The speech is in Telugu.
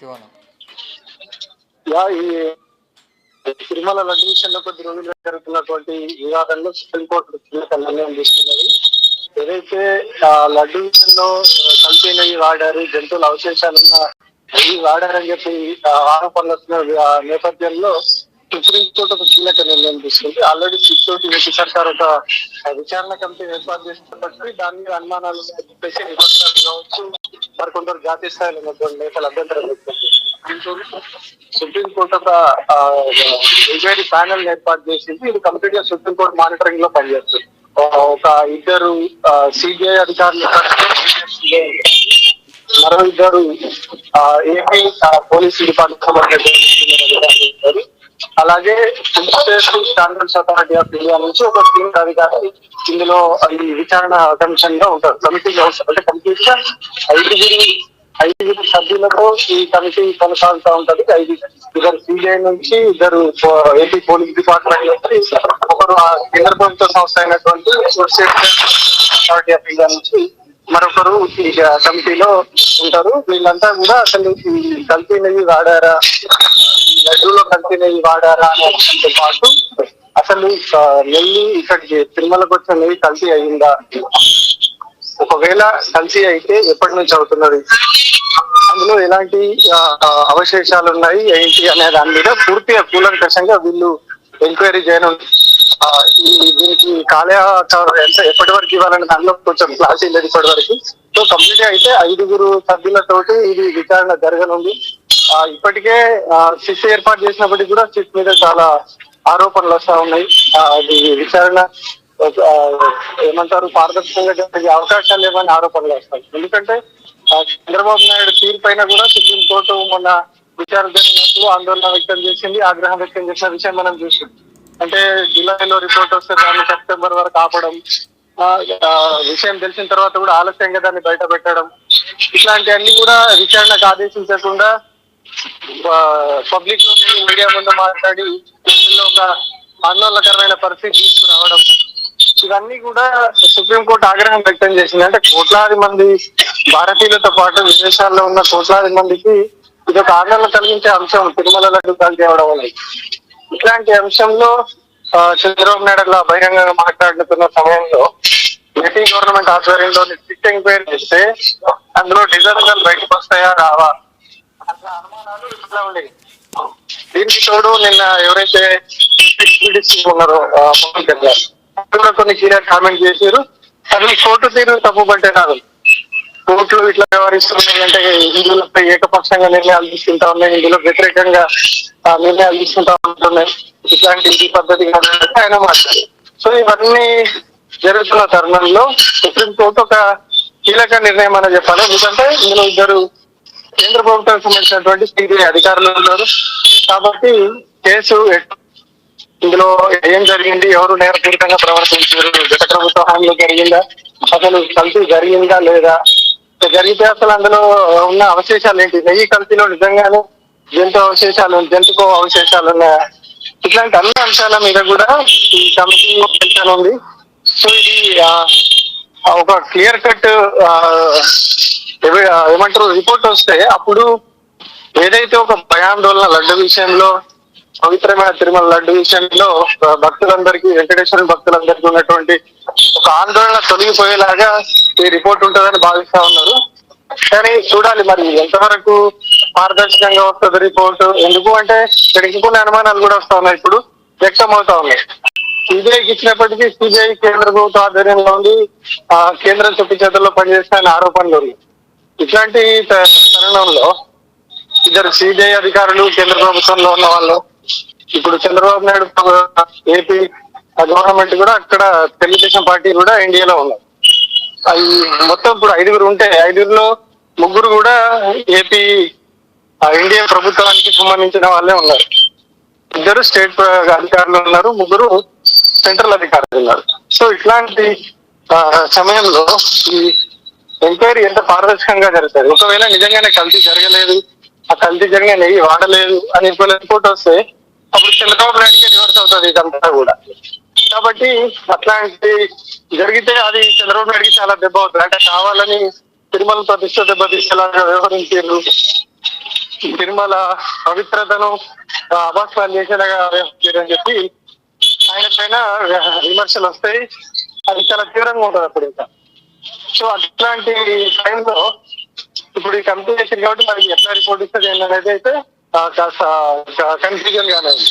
మిత్రులారా ఈ తిరుమల లడ్డు విషయంలో కొద్ది రోజులు జరుగుతున్నటువంటి వివాదంలో సుప్రీంకోర్టు కీలక నిర్ణయం తీసుకున్నది. ఏదైతే ఆ లడ్డు విషయంలో ఆ, కల్తీ నెయ్యి వాడారు జంతువుల అవశేషాలున్న నెయ్యి వాడారని చెప్పి ఆరోపణలు వస్తున్న నేపథ్యంలో సుప్రీంకోర్టు ఒక కీలక నిర్ణయం తీసుకుంది. ఆల్రెడీ సుప్రీంకోర్టు ఏపీ సర్కార్ ఒక విచారణ కమిటీ ఏర్పాటు చేసినప్పటికీ దాని మీద అనుమానాలు చెప్పేసి విమర్శలు కావచ్చు. మరి కొందరు జాతీయ స్థాయిలో ఉన్నటువంటి నేతలు అభ్యంతరం సుప్రీంకోర్టు ఒక ఎంక్వైరీ ప్యానల్ ఏర్పాటు చేసింది. ఇది కంప్లీట్గా సుప్రీంకోర్టు మానిటరింగ్లో పనిచేస్తుంది ఒక ఇద్దరు సిబిఐ అధికారులు మరో ఇద్దరు ఏపీ పోలీస్ డిపార్ట్మెంట్ అలాగే స్టాండర్డ్స్ అథారిటీ ఆఫ్ ఇండియా నుంచి ఒక టీమ్ అధికారి ఇందులో ఈ విచారణ కమిషన్గా ఉంటారు. కమిటీ అంటే కంప్లీట్గా ఐదుగురి ఐదుగురు సభ్యులతో ఈ కమిటీ కొనసాగుతూ ఉంటది. ఐదు ఇద్దరు సిబిఐ నుంచి ఇద్దరు ఏపీ పోలీస్ డిపార్ట్మెంట్ నుంచి ఒకరు కేంద్ర ప్రభుత్వ సంస్థ అయినటువంటి అథారిటీ ఆఫ్ ఇండియా నుంచి మరొకరు ఈ కమిటీలో ఉంటారు. వీళ్ళంతా కూడా అసలు ఈ కల్తీ వాడారా లడ్డూలో కలిసి నెయ్యి వాడారా అనే పాటు అసలు ఆ, నెయ్యి ఇక్కడికి తిరుమలకు వచ్చిన నెయ్యి కల్తీ అయిందా? ఒకవేళ కల్తీ అయితే ఎప్పటి నుంచి అవుతున్నది? అందులో ఎలాంటి అవశేషాలు ఉన్నాయి ఏంటి అనే దాని మీద పూర్తిగా కూలంకషంగా వీళ్ళు ఎంక్వైరీ చేయనుంది దీనికి కాలయాచారం ఎంత ఎప్పటి వరకు ఇవ్వాలని దానిలో కొంచెం క్లాస్ లేదు ఇప్పటి వరకు. సో కంప్లీట్ అయితే ఐదుగురు సభ్యులతోటి ఇది విచారణ జరగనుంది. ఇప్పటికే సిట్ ఏర్పాటు చేసినప్పటికీ కూడా సిట్ మీద చాలా ఆరోపణలు వస్తా ఉన్నాయి. అది విచారణ ఏమంటారు పారదర్శకంగా జరిగే అవకాశాలు లేవని ఆరోపణలు వస్తాయి. ఎందుకంటే చంద్రబాబు నాయుడు తీరు పైన కూడా సుప్రీం కోర్టు మొన్న విచారణ జరిగినట్లు ఆందోళన వ్యక్తం చేసింది ఆగ్రహం వ్యక్తం చేసిన విషయం మనం చూసాం అంటే జూలైలో రిపోర్ట్ వస్తే దాన్ని సెప్టెంబర్ వరకు ఆపడం ఆ, విషయం తెలిసిన తర్వాత కూడా ఆలస్యంగా దాన్ని బయట పెట్టడం ఇట్లాంటివన్నీ కూడా విచారణకు ఆదేశించకుండా పబ్లిక్లో మీడియా ముందు మాట్లాడి ఒక ఆందోళనకరమైన పరిస్థితి తీసుకురావడం. ఇవన్నీ కూడా సుప్రీంకోర్టు ఆగ్రహం వ్యక్తం చేసింది. అంటే కోట్లాది మంది భారతీయులతో పాటు విదేశాల్లో ఉన్న కోట్లాది మందికి ఇది ఒక ఆందోళన కలిగించే అంశం. తిరుమల లడ్డు కాల్ చేయడం వల్ల. ఇట్లాంటి అంశంలో చంద్రబాబు నాయుడు అలా బహిరంగంగా మాట్లాడుతున్న సమయంలో ఏపీ గవర్నమెంట్ ఆధ్వర్యంలో సిట్ ఎంక్వైరీ చేస్తే అందులో డిజర్నల్ బయటకు వస్తాయా రావా? అనుమానాలు ఇట్లా ఉండేవి దీనికి తోడు నిన్న ఎవరైతే ఉన్నారో పవన్ కళ్యాణ్ కూడా కొన్ని సీనియర్ కామెంట్ చేశారు. అసలు కోర్టు తీరు తప్పు కాదు. కోర్టులు ఇట్లా వ్యవహరిస్తున్నాయి అంటే హిందువులపై ఏకపక్షంగా నిర్ణయాలు తీసుకుంటా ఉన్నాయి హిందువులకు వ్యతిరేకంగా నిర్ణయాలు తీసుకుంటా ఉంటున్నాయి. ఇట్లాంటి ఇది పద్ధతి కాదంటే ఆయన మాట్లాడారు. సో ఇవన్నీ జరుగుతున్న తరుణంలో సుప్రీంకోర్టు ఒక కీలక నిర్ణయం అని చెప్పాలి. ఎందుకంటే ఇందులో ఇద్దరు కేంద్ర ప్రభుత్వానికి సంబంధించినటువంటి సిబిఐ అధికారులు ఉన్నారు. కాబట్టి కేసు ఇందులో ఏం జరిగింది ఎవరు నేరపూరితంగా ప్రవర్తించారు గత ప్రభుత్వ హామీలో జరిగిందా అసలు కల్తీ జరిగిందా లేదా జరిగితే అసలు అందులో ఉన్న అవశేషాలు ఏంటి? నెయ్యి కల్తీలో నిజంగానే జంతు అవశేషాలు జంతుకో అవశేషాలు ఉన్నాయా? ఇట్లాంటి అన్ని అంశాల మీద కూడా ఈ కమిటీ టెన్షన్ ఉంది సో ఇది ఒక క్లియర్ కట్ ఏమంటారు రిపోర్ట్ వస్తే అప్పుడు ఏదైతే ఒక భయాందోళన లడ్డు విషయంలో పవిత్రమైన తిరుమల లడ్డు విషయంలో భక్తులందరికీ వెంకటేశ్వర భక్తులందరికీ ఉన్నటువంటి ఒక ఆందోళన తొలగిపోయేలాగా ఈ రిపోర్ట్ ఉంటుందని భావిస్తా ఉన్నారు. కానీ చూడాలి మరి ఎంతవరకు పారదర్శకంగా వస్తుంది రిపోర్ట్ ఎందుకు అంటే ఇక్కడికి కొన్ని అనుమానాలు కూడా వస్తా ఉన్నాయి. ఇప్పుడు వ్యక్తం అవుతా ఉన్నాయి సిబిఐకి ఇచ్చినప్పటికీ సిబిఐ కేంద్ర ప్రభుత్వ ఆధ్వర్యంలో ఉంది. ఆ కేంద్రం చుట్టూ చేతుల్లో పనిచేస్తాయని ఆరోపణలు ఉన్నాయి. ఇట్లాంటి తరుణంలో ఇద్దరు సిబిఐ అధికారులు కేంద్ర ప్రభుత్వంలో ఉన్న వాళ్ళు ఇప్పుడు చంద్రబాబు నాయుడు ఏపీ గవర్నమెంట్ కూడా అక్కడ తెలుగుదేశం పార్టీ కూడా ఇండియాలో ఉన్నారు. అవి మొత్తం ఇప్పుడు ఐదుగురు ఉంటే ఐదుగురులో ముగ్గురు కూడా ఏపీ ఆ, ఇండియా ప్రభుత్వానికి సంబంధించిన వాళ్ళే ఉన్నారు. ఇద్దరు స్టేట్ అధికారులు ఉన్నారు ముగ్గురు సెంట్రల్ అధికారులు ఉన్నారు. సో ఇట్లాంటి సమయంలో ఈ ఎంక్వైరీ ఎంత పారదర్శకంగా జరుగుతుంది? ఒకవేళ నిజంగానే కల్తీ జరగలేదు ఆ కల్తీ జరిగిన నెయ్యి వాడలేదు అని ఇప్పుడు రిపోర్ట్ వస్తే అప్పుడు చంద్రబాబు నాయుడుకి రివర్స్ అవుతుంది ఇదంతా కూడా. కాబట్టి అట్లాంటి జరిగితే అది చంద్రబాబు నాయుడుకి చాలా దెబ్బ అవుతుంది. అంటే కావాలని తిరుమల ప్రతిష్ట దెబ్బతీసేలాగా వ్యవహరించారు. తిరుమల పవిత్రతను అభాస్వాన్ని ప్లాన్ చేసేలాగా అని చెప్పి ఆయన పైన విమర్శలు వస్తాయి. అది చాలా తీవ్రంగా ఉంటుంది అప్పుడు ఇంకా. సో అట్లాంటి టైంలో ఇప్పుడు ఈ కంపెనీ చేసింది కాబట్టి మనకి ఎట్లా రిపోర్ట్ ఇస్తుంది అనేది అయితే కాస్త కన్ఫ్యూజన్ గానే ఉంది.